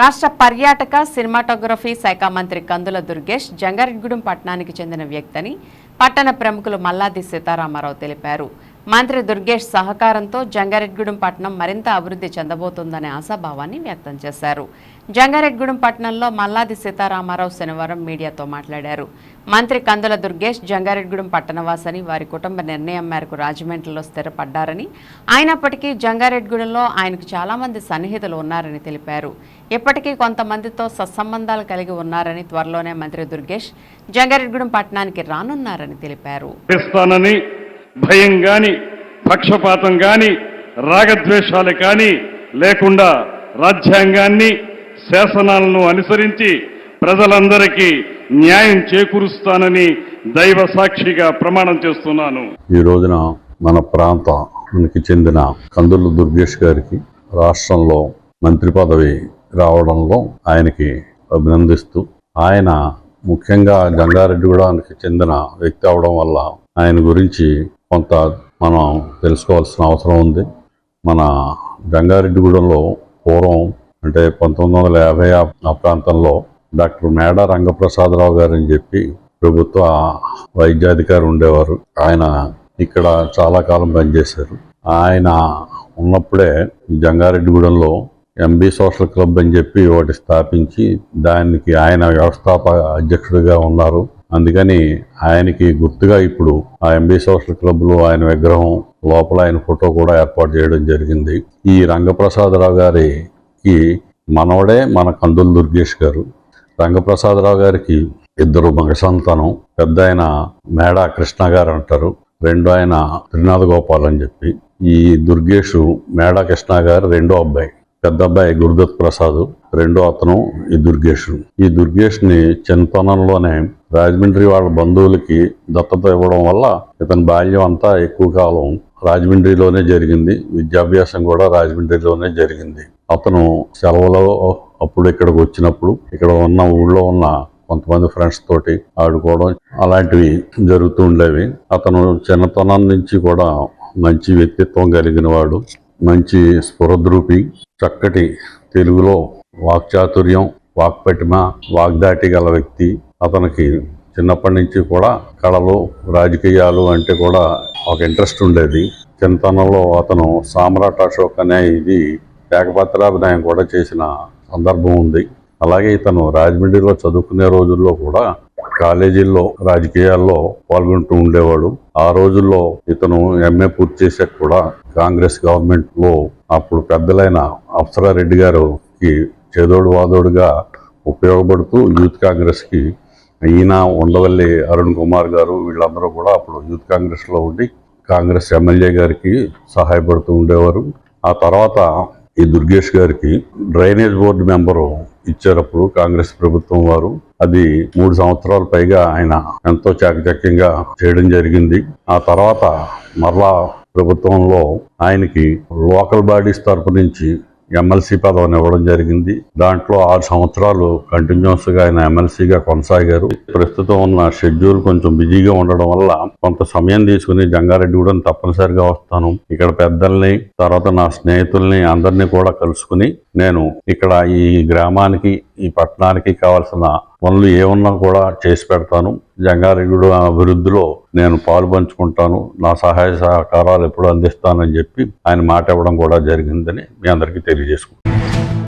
రాష్ట్ర పర్యాటక సినిమాటోగ్రఫీ శాఖ మంత్రి కందుల దుర్గేష్ జంగారెడ్గూడెం పట్టణానికి చెందిన వ్యక్తని పట్టణ ప్రముఖులు మల్లాది సీతారామారావు తెలిపారు. మంత్రి దుర్గేష్ సహకారంతో జంగారెడ్గూడెం పట్టణం మరింత అభివృద్ధి చెందబోతుందనే ఆశాభావాన్ని వ్యక్తం చేశారు. జంగారెడ్గూడెం పట్టణంలో మల్లాది సీతారామారావు శనివారం మీడియాతో మాట్లాడారు. మంత్రి కందుల దుర్గేష్ జంగారెడ్గూడెం పట్టణవాసని వారి కుటుంబ నిర్ణయం మేరకు రాజమండ్రిలో స్థిరపడ్డారని అయినప్పటికీ జంగారెడ్గూడెంలో ఆయనకు చాలామంది సన్నిహితులు ఉన్నారని తెలిపారు. ఇప్పటికీ కొంతమందితో సత్సంబంధాలు కలిగి ఉన్నారని త్వరలోనే మంత్రి దుర్గేష్ జంగారెడ్గూడెం పట్టణానికి రానున్నారని తెలిపారు. భయం కానీ పక్షపాతం కానీ రాగద్వేషాలు కానీ లేకుండా రాజ్యాంగాన్ని శాసనాలను అనుసరించి ప్రజలందరికీ న్యాయం చేకూరుస్తానని దైవ సాక్షిగా ప్రమాణం చేస్తున్నాను. ఈ రోజున మన ప్రాంతానికి చెందిన కందులు దుర్గేష్ గారికి రాష్ట్రంలో మంత్రి పదవి రావడంలో ఆయనకి అభినందిస్తూ ఆయన ముఖ్యంగా జంగారెడ్డిగూడానికి చెందిన వ్యక్తి అవడం వల్ల ఆయన గురించి కొంత మనం తెలుసుకోవాల్సిన అవసరం ఉంది. మన జంగారెడ్డిగూడెంలో పూర్వం అంటే పంతొమ్మిది వందల యాభై ఆ- ప్రాంతంలో డాక్టర్ మేడ రంగప్రసాదరావు గారు అని చెప్పి ప్రభుత్వ వైద్యాధికారి ఉండేవారు. ఆయన ఇక్కడ చాలా కాలం పనిచేశారు. ఆయన ఉన్నప్పుడే జంగారెడ్డిగూడెంలో ఎంబీ సోషల్ క్లబ్ అని చెప్పి ఒకటి స్థాపించి దానికి ఆయన వ్యవస్థాపక అధ్యక్షుడిగా ఉన్నారు. అందుకని ఆయనకి గుర్తుగా ఇప్పుడు ఆ ఎంబీ సోషల్ క్లబ్లో ఆయన విగ్రహం లోపల ఆయన ఫోటో కూడా ఏర్పాటు చేయడం జరిగింది. ఈ రంగప్రసాదరావు గారికి మనవడే మన కందుల దుర్గేష్ గారు. రంగప్రసాదరావు గారికి ఇద్దరు మగ సంతానం పెద్ద ఆయన మేడా కృష్ణ గారు అంటారు రెండో ఆయన త్రినాథ గోపాల్ అని చెప్పి. ఈ దుర్గేషు మేడా కృష్ణ గారు రెండో అబ్బాయి పెద్ద అబ్బాయి గురుదత్ ప్రసాద్ రెండో అతను ఈ దుర్గేష్. ఈ దుర్గేష్ని చిన్నతనంలోనే రాజమండ్రి వాళ్ళ బంధువులకి దత్తత ఇవ్వడం వల్ల ఇతని బాల్యం అంతా ఎక్కువ కాలం రాజమండ్రిలోనే జరిగింది. విద్యాభ్యాసం కూడా రాజమండ్రిలోనే జరిగింది. అతను సెలవులో అప్పుడు ఇక్కడికి వచ్చినప్పుడు ఇక్కడ ఉన్న ఊళ్ళో ఉన్న కొంతమంది ఫ్రెండ్స్ తోటి ఆడుకోవడం అలాంటివి జరుగుతూ ఉండేవి. అతను చిన్నతనం నుంచి కూడా మంచి వ్యక్తిత్వం కలిగిన వాడు. మంచి స్ఫురద్రూపి చక్కటి తెలుగులో వాక్చాతుర్యం వాక్పటిమ వాగ్దాటి గల వ్యక్తి. అతనికి చిన్నప్పటి నుంచి కూడా కళలు రాజకీయాలు అంటే కూడా ఒక ఇంట్రెస్ట్ ఉండేది. చిన్నతనంలో అతను సామ్రాట్ అశోక్ అనే ఇది ఏకపాత్రాభినయం కూడా చేసిన సందర్భం ఉంది. అలాగే ఇతను రాజమండ్రిలో చదువుకునే రోజుల్లో కూడా కాలేజీల్లో రాజకీయాల్లో పాల్గొంటూ ఉండేవాడు. ఆ రోజుల్లో ఇతను ఎంఏ పూర్తి చేశాక కూడా కాంగ్రెస్ గవర్నమెంట్లో అప్పుడు పెద్దలైన అప్సరారెడ్డి గారికి చేదోడు వాదోడుగా ఉపయోగపడుతూ యూత్ కాంగ్రెస్కి ఈయన ఉండవల్లి అరుణ్ కుమార్ గారు వీళ్ళందరూ కూడా అప్పుడు యూత్ కాంగ్రెస్లో ఉండి కాంగ్రెస్ ఎమ్మెల్యే గారికి సహాయపడుతూ ఉండేవారు. ఆ తర్వాత ఈ దుర్గేష్ గారికి డ్రైనేజ్ బోర్డు మెంబరు ఇచ్చారప్పుడు కాంగ్రెస్ ప్రభుత్వం వారు అది మూడు సంవత్సరాల పైగా ఆయన ఎంతో చాకచక్యంగా చేయడం జరిగింది. ఆ తర్వాత మరలా ప్రభుత్వంలో ఆయనకి లోకల్ బాడీస్ తరపు నుంచి ఎమ్మెల్సీ పదవిని ఇవ్వడం జరిగింది. దాంట్లో ఆరు సంవత్సరాలు కంటిన్యూస్గా ఆయన ఎమ్మెల్సీగా కొనసాగారు. ప్రస్తుతం ఉన్న షెడ్యూల్ కొంచెం బిజీగా ఉండడం వల్ల కొంత సమయం తీసుకుని జంగారెడ్డి కూడా తప్పనిసరిగా వస్తాను. ఇక్కడ పెద్దల్ని తర్వాత నా స్నేహితుల్ని అందరినీ కూడా కలుసుకుని నేను ఇక్కడ ఈ గ్రామానికి ఈ పట్టణానికి కావాల్సిన పనులు ఏమన్నా కూడా చేసి పెడతాను. జంగారెడ్డి అభివృద్ధిలో నేను పాలు పంచుకుంటాను. నా సహాయ సహకారాలు ఎప్పుడు అందిస్తానని చెప్పి ఆయన మాట ఇవ్వడం కూడా జరిగిందని మీ అందరికీ తెలియజేసుకుంటాను